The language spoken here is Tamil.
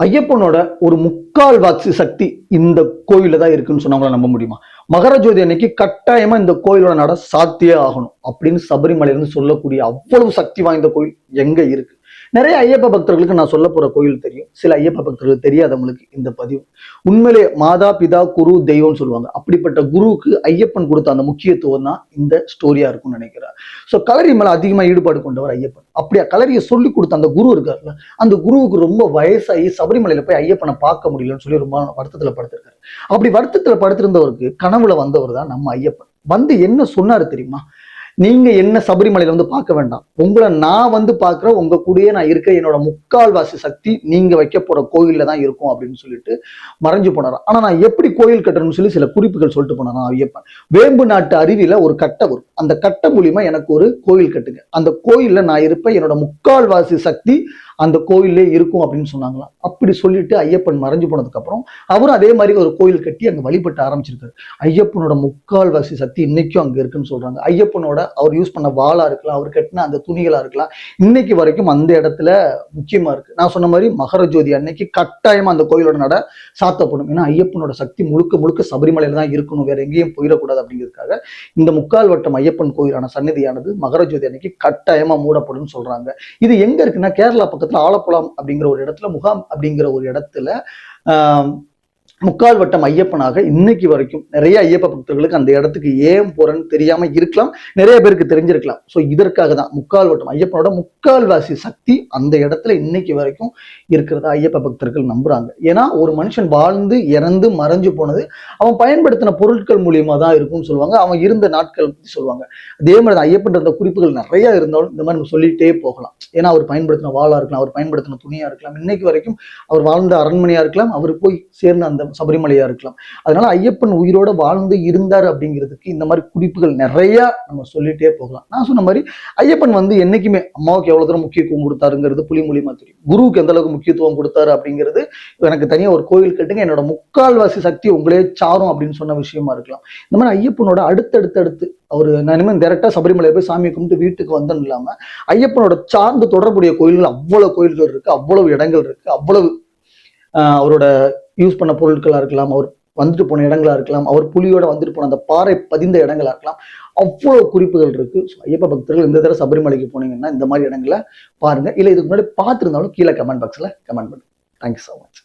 ஐயப்பனோட ஒரு முக்கால் வாசி சக்தி இந்த கோயில்ல தான் இருக்குன்னு சொன்னவங்கள நம்ப முடியுமா? மகர ஜோதி அன்னைக்கு கட்டாயமா இந்த கோயிலோட நட சாத்தியே ஆகணும் அப்படின்னு சபரிமலையிலிருந்து சொல்லக்கூடிய அவ்வளவு சக்தி வாய்ந்த கோயில் எங்க இருக்கு? நிறைய ஐயப்ப பக்தர்களுக்கு நான் சொல்ல போற கோயில் தெரியும். சில ஐயப்ப பக்தர்களுக்கு தெரியாதவங்களுக்கு இந்த பதிவு. உண்மையிலே மாதா பிதா குரு தெய்வம்னு சொல்லுவாங்க. அப்படிப்பட்ட குருவுக்கு ஐயப்பன் கொடுத்த அந்த முக்கியத்துவம் தான் இந்த ஸ்டோரியா இருக்கும்னு நினைக்கிறார். ஸோ கலரி மேல அதிகமா ஈடுபாடு கொண்டவர் ஐயப்பன். அப்படியா? கலரியை சொல்லி கொடுத்த அந்த குரு இருக்காருல்ல அந்த குருவுக்கு ரொம்ப வயசாகி சபரிமலையில போய் ஐயப்பனை பார்க்க முடியலன்னு சொல்லி ரொம்ப வருத்தத்துல படுத்திருக்காரு. அப்படி வருத்தத்துல படுத்திருந்தவருக்கு கனவுல வந்தவர் தான் நம்ம ஐயப்பன். வந்து என்ன சொன்னாரு தெரியுமா? நீங்க என்ன சபரிமலையில வந்து பார்க்க வேண்டாம். உங்களை நான் வந்து பார்க்கிறேன் உங்க கூடயே நான் இருக்க என்னோட முக்கால்வாசி சக்தி நீங்க வைக்க போற கோயில்ல தான் இருக்கும் அப்படின்னு சொல்லிட்டு மறைஞ்சு போனாராம். ஆனா நான் எப்படி கோயில் கட்டணும்னு சொல்லி சில குறிப்புகள் சொல்லிட்டு போனாராம் ஐயப்பன். வேம்பு நாட்டு அருவியில ஒரு கட்டை வரும். அந்த கட்ட மூலியமா எனக்கு ஒரு கோயில் கட்டுங்க. அந்த கோயில்ல நான் இருப்பேன். என்னோட முக்கால்வாசி சக்தி அந்த கோயிலே இருக்கும் அப்படின்னு சொன்னாங்களாம். அப்படி சொல்லிட்டு ஐயப்பன் மறைஞ்சு போனதுக்கு அப்புறம் அவரும் அதே மாதிரி ஒரு கோயில் கட்டி அங்க வழிபட்டு ஆரம்பிச்சிருக்காரு. ஐயப்பனோட முக்கால்வாசி சக்தி இன்னைக்கும் அங்க இருக்குன்னு சொல்றாங்க. ஐயப்பனோட அவர் யூஸ் பண்ண வாளா இருக்கலாம் அவர் கட்டின அந்த துணிகளா இருக்கலாம் இன்னைக்கு வரைக்கும் அந்த இடத்துல முக்கியமா இருக்கு. நான் சொன்ன மாதிரி மகர ஜோதி அன்னைக்கு கட்டாயமா அந்த கோயிலோட நட சாத்தப்படும். ஏன்னா ஐயப்பனோட சக்தி முழுக்க முழுக்க சபரிமலையில தான் இருக்கணும். வேற எங்கேயும் போயிடக்கூடாது அப்படிங்கிறதுக்காக இந்த முக்கால் வட்டம் ஐயப்பன் கோயிலான சன்னிதியானது மகர ஜோதி அன்னைக்கு கட்டாயமா மூடப்படும் சொல்றாங்க. இது எங்க இருக்குன்னா கேரளா பக்கத்துல ஆலப்புழம் அப்படிங்கிற ஒரு இடத்துல முகாம் அப்படிங்கிற ஒரு இடத்துல ஆஹ் முக்கால் வட்டம் ஐயப்பனாக இன்னைக்கு வரைக்கும் நிறைய ஐயப்ப பக்தர்களுக்கு அந்த இடத்துக்கு ஏன் போறேன்னு தெரியாம இருக்கலாம். நிறைய பேருக்கு தெரிஞ்சிருக்கலாம். ஸோ இதற்காக தான் முக்கால் வட்டம் ஐயப்பனோட முக்கால்வாசி சக்தி அந்த இடத்துல இன்னைக்கு வரைக்கும் இருக்கிறதா ஐயப்ப பக்தர்கள் நம்புறாங்க. ஏன்னா ஒரு மனுஷன் வாழ்ந்து இறந்து மறைஞ்சு போனது அவன் பயன்படுத்தின பொருட்கள் மூலியமா தான் இருக்கும்னு சொல்லுவாங்க. அவன் இருந்த நாட்கள் பத்தி சொல்லுவாங்க. அதே மாதிரி தான் ஐயப்பன் இருந்த குறிப்புகள் நிறைய இருந்தாலும் இந்த மாதிரி நம்ம சொல்லிட்டே போகலாம். ஏன்னா அவர் பயன்படுத்தின வாழா இருக்கலாம் அவர் பயன்படுத்தின துணியா இருக்கலாம். இன்னைக்கு வரைக்கும் அவர் வாழ்ந்த அரண்மனையா இருக்கலாம். அவர் போய் சேர்ந்த அந்த சபரிமலையா இருக்கலாம். அதனால ஐயப்பன் உயிரோட வாழ்ந்து இருந்தார் அப்படிங்கிறதுக்கு இந்த மாதிரி குறிப்புகள் நிறைய நம்ம சொல்லிட்டே போகலாம். நான் சொன்ன மாதிரி ஐயப்பன் வந்து என்னைக்குமே அம்மாவுக்கு எவ்வளவு தூரம் முக்கியத்துவம் கொடுத்தாருங்கிறது புலி மூலியமா தெரியும் குருவுக்கு எந்த அளவுக்கு முக்கியத்துவம் கொடுத்தாரு அப்படிங்கிறது எனக்கு தனியா ஒரு கோயில் கட்டுங்க. என்னோட முக்கால்வாசி சக்தி உங்களே சாரும் அப்படின்னு சொன்ன விஷயமா இருக்கலாம். இந்த மாதிரி ஐயப்பனோட அடுத்தடுத்து அடுத்து அவர் நான் இனிமேல் சபரிமலையை சபரிமலை போய் சாமி கும்பிட்டு வீட்டுக்கு வந்தோம் இல்லாம ஐயப்பனோட சார்ந்து தொடர்புடைய கோயில்கள் அவ்வளவு கோயில்கள் இருக்கு அவ்வளவு இடங்கள் இருக்கு அவ்வளவு ஆஹ் அவரோட யூஸ் பண்ண பொருட்களா இருக்கலாம் அவர் வந்துட்டு போன இடங்களா இருக்கலாம் அவர் புலியோட வந்துட்டு போன அந்த பாறை பதிந்த இடங்களா இருக்கலாம் அவ்வளோ குறிப்புகள் இருக்கு. ஸோ ஐயப்ப பக்தர்கள் இந்த தடவை சபரிமலைக்கு போனீங்கன்னா இந்த மாதிரி இடங்களை பாருங்க. இல்லை இதுக்கு முன்னாடி பார்த்துருந்தாலும் கீழே கமெண்ட் பாக்ஸில் கமெண்ட் பண்ணுங்க. Thank you so much